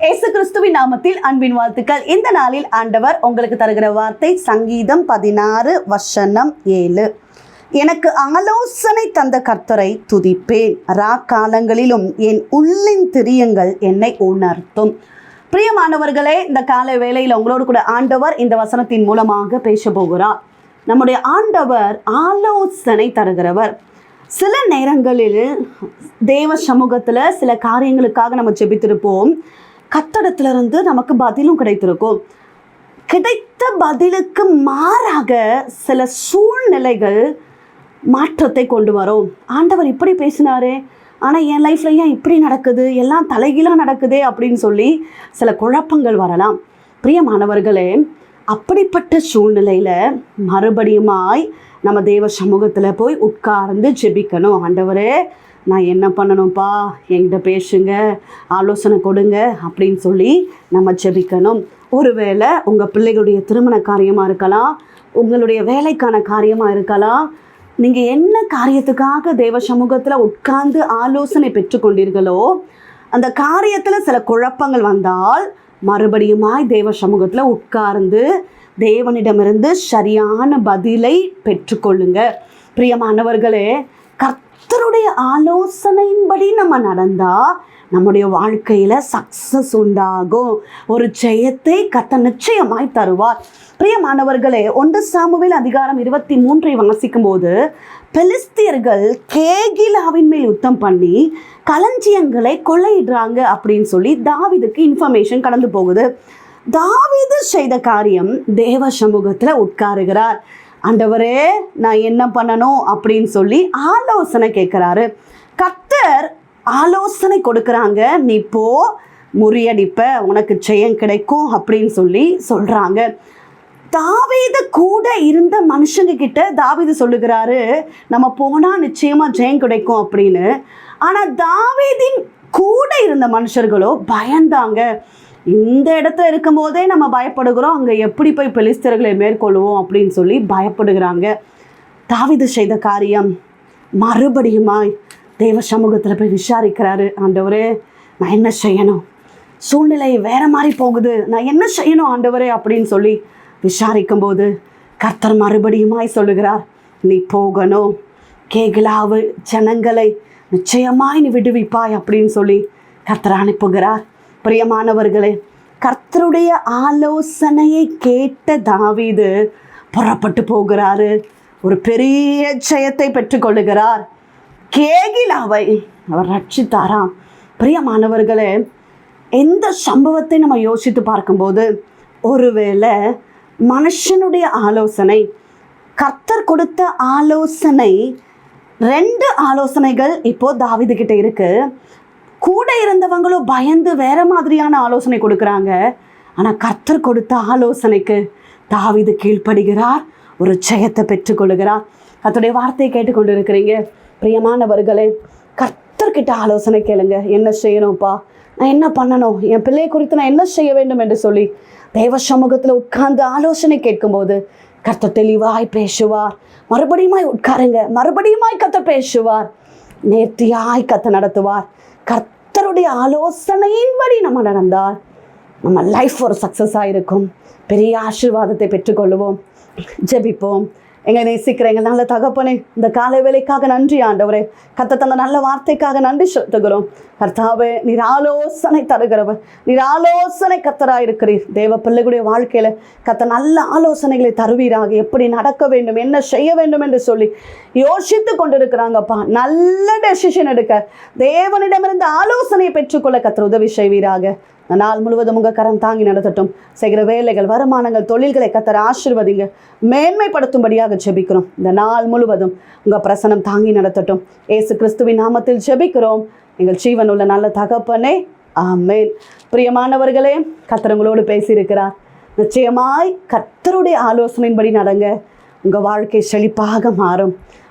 ஏசு கிறிஸ்துவின் நாமத்தில் அன்பின் வாழ்த்துக்கள். இந்த நாளில் ஆண்டவர் உங்களுக்கு தருகிற வார்த்தை சங்கீதம் பதினாறு வசனம் ஏழு. எனக்கு ஆலோசனை தந்த கர்த்தரை துதிப்பேன். ரா காலங்களிலும் என் உள்ளின் திரியங்கள் என்னை உணர்த்தும். பிரியமானவர்களே இந்த கால வேளையில் உங்களோடு கூட ஆண்டவர் இந்த வசனத்தின் மூலமாக பேச போகிறார் நம்முடைய ஆண்டவர் ஆலோசனை தருகிறவர். சில நேரங்களில் தேவ சமூகத்தில் சில காரியங்களுக்காக நம்ம ஜெபித்திருப்போம். கத்தடத்திலிருந்து நமக்கு பதிலும் கிடைத்திருக்கும். கிடைத்த பதிலுக்கு மாறாக சில சூழ்நிலைகள் மாற்றத்தை கொண்டு வரும். ஆண்டவர் இப்படி பேசினாரே ஆனால் என் லைஃப்பில் ஏன் இப்படி நடக்குது? எல்லாம் தலைகீழாக நடக்குதே அப்படின்னு சொல்லி சில குழப்பங்கள் வரலாம். பிரியமானவர்களே அப்படிப்பட்ட சூழ்நிலையில் மறுபடியுமாய் நம்ம தேவ சமூகத்தில் போய் உட்கார்ந்து ஜெபிக்கணும். ஆண்டவரே நான் என்ன பண்ணணும்ப்பா? என்கிட்ட பேசுங்க ஆலோசனை கொடுங்க அப்படின்னு சொல்லி நம்ம ஜெபிக்கணும். ஒருவேளை உங்கள் பிள்ளைகளுடைய திருமண காரியமாக இருக்கலாம் உங்களுடைய வேலைக்கான காரியமாக இருக்கலாம் நீங்கள் என்ன காரியத்துக்காக தேவ சமூகத்தில் உட்கார்ந்து ஆலோசனை பெற்றுக்கொண்டீர்களோ அந்த காரியத்தில் சில குழப்பங்கள் வந்தால் மறுபடியுமாய் தேவ சமூகத்தில் உட்கார்ந்து தேவனிடமிருந்து சரியான பதிலை பெற்றுக்கொள்ளுங்க. பிரியமானவர்களே கர்த்தருடைய ஆலோசனையின்படி நம்ம நடந்தால் நம்முடைய வாழ்க்கையில் சக்ஸஸ் உண்டாகும். ஒரு ஜெயத்தை கத்த நிச்சயமாய் தருவார். பிரியமானவர்களே ஒன்று சாமுவில் அதிகாரம் இருபத்தி மூன்றை வாசிக்கும் போது பெலிஸ்தியர்கள் கேகிலாவின் மேல் யுத்தம் பண்ணி களஞ்சியங்களை கொள்ளையிடுறாங்க அப்படின்னு சொல்லி தாவிதுக்கு இன்ஃபர்மேஷன் கடந்து போகுது. தாவிது செய்த காரியம் தேவ சமூகத்தில் உட்காருகிறார். ஆண்டவரே நான் என்ன பண்ணணும் அப்படின்னு சொல்லி ஆலோசனை கேட்குறாரு. கத்தர் ஆலோசனை கொடுக்குறாங்க. நீ போ முறியடிப்ப உனக்கு ஜெயம் கிடைக்கும் அப்படின்னு சொல்லி சொல்கிறாங்க தாவீது கூட இருந்த மனுஷங்க கிட்ட தாவீது சொல்லுகிறாரு நம்ம போனால் நிச்சயமாக ஜெயம் கிடைக்கும் அப்படின்னு. ஆனால் தாவீதின் கூட இருந்த மனுஷர்களோ பயந்தாங்க. இந்த இடத்துல இருக்கும்போதே நம்ம பயப்படுகிறோம். அங்கே எப்படி போய் பெலிஸ்தர்களை மேற்கொள்வோம் அப்படின்னு சொல்லி பயப்படுகிறாங்க. தாவிது செய்த காரியம் மறுபடியுமாய் தேவ சமூகத்தில் போய் விசாரிக்கிறாரு. ஆண்டவரே நான் என்ன செய்யணும்? சூழ்நிலை வேற மாதிரி போகுது. நான் என்ன செய்யணும் ஆண்டவரே அப்படின்னு சொல்லி விசாரிக்கும் போது கர்த்தர் மறுபடியுமாய் சொல்லுகிறார் நீ போகணும். கேகலாவு ஜனங்களை நிச்சயமாய் நீ விடுவிப்பாய் அப்படின்னு சொல்லி கர்த்தர் அனுப்புகிறார். பிரியமானவர்களே கர்த்தருடைய ஆலோசனையை கேட்ட தாவீது புறப்பட்டு போகிறாரு. ஒரு பெரிய ஜெயத்தை பெற்றுக்கொள்ளுகிறார். கேகிலாவை அவர் ரட்சித்தாராம். பிரியமானவர்களே எந்த சம்பவத்தை நம்ம யோசித்து பார்க்கும்போது ஒருவேளை மனுஷனுடைய ஆலோசனை கர்த்தர் கொடுத்த ஆலோசனை ரெண்டு ஆலோசனைகள் இப்போ தாவிதுகிட்ட இருக்கு. கூட இருந்தவங்களும் பயந்து வேற மாதிரியான ஆலோசனை கொடுக்குறாங்க. ஆனால் கர்த்தர் கொடுத்த ஆலோசனைக்கு தாவிது கீழ்ப்படுகிறார் ஒரு ஜெயத்தை பெற்றுக்கொள்கிறார் கத்துடைய வார்த்தையை கேட்டுக்கொண்டு இருக்கிறீங்க பிரியமானவர்களே கர்த்தர்கிட்ட ஆலோசனை கேளுங்க. என்ன செய்யணும்ப்பா? நான் என்ன பண்ணணும்? என் பிள்ளை குறித்து நான் என்ன செய்ய வேண்டும் என்று சொல்லி தேவ சமூகத்தில் உட்கார்ந்து ஆலோசனை கேட்கும்போது கர்த்தர் தெளிவாய் பேசுவார். மறுபடியுமாய் உட்காருங்க. மறுபடியுமாய் கத்த பேசுவார். நேர்த்தியாய் கத்த நடத்துவார். கர்த்தருடைய ஆலோசனையின்படி நம்ம நடந்தால் நம்ம லைஃப் ஒரு சக்ஸஸாக இருக்கும். பெரிய ஆசீர்வாதத்தை பெற்றுக்கொள்வோம். ஜெபிப்போம். எங்களை நேசிக்கிற எங்கள் நல்ல தகப்பனே இந்த காலை வேலைக்காக நன்றி ஆண்டவரே. கத்த தந்த நல்ல வார்த்தைக்காக நன்றி செலுத்துகிறோம். கர்த்தாவே நீர் ஆலோசனை தருகிறவர். நீர் ஆலோசனை கத்தராக இருக்கிறீர் தேவ பிள்ளைகளுடைய வாழ்க்கையில் கத்த நல்ல ஆலோசனைகளை தருவீராக. எப்படி நடக்க வேண்டும் என்ன செய்ய வேண்டும் என்று சொல்லி யோசித்து கொண்டிருக்கிறாங்கப்பா. நல்ல டெசிஷன் எடுக்க தேவனிடமிருந்து ஆலோசனையை பெற்றுக்கொள்ள கத்திர உதவி செய்வீராக. நாள் முழுவதும் உங்கள் கரம் தாங்கி நடத்தட்டும். செய்கிற வேலைகள் வருமானங்கள் தொழில்களை கத்தர் ஆசிர்வதிங்க. மேன்மைப்படுத்தும்படியாக ஜெபிக்கிறோம். இந்த நாள் முழுவதும் உங்கள் பிரசனம் தாங்கி நடத்தட்டும். ஏசு கிறிஸ்துவின் நாமத்தில் ஜெபிக்கிறோம். எங்கள் ஜீவன் உள்ள நல்ல தகப்பனே ஆமேன். பிரியமானவர்களே கத்திரங்களோடு பேசியிருக்கிறார். நிச்சயமாய் கத்தருடைய ஆலோசனையின்படி நடங்க. உங்கள் வாழ்க்கை செழிப்பாக மாறும்.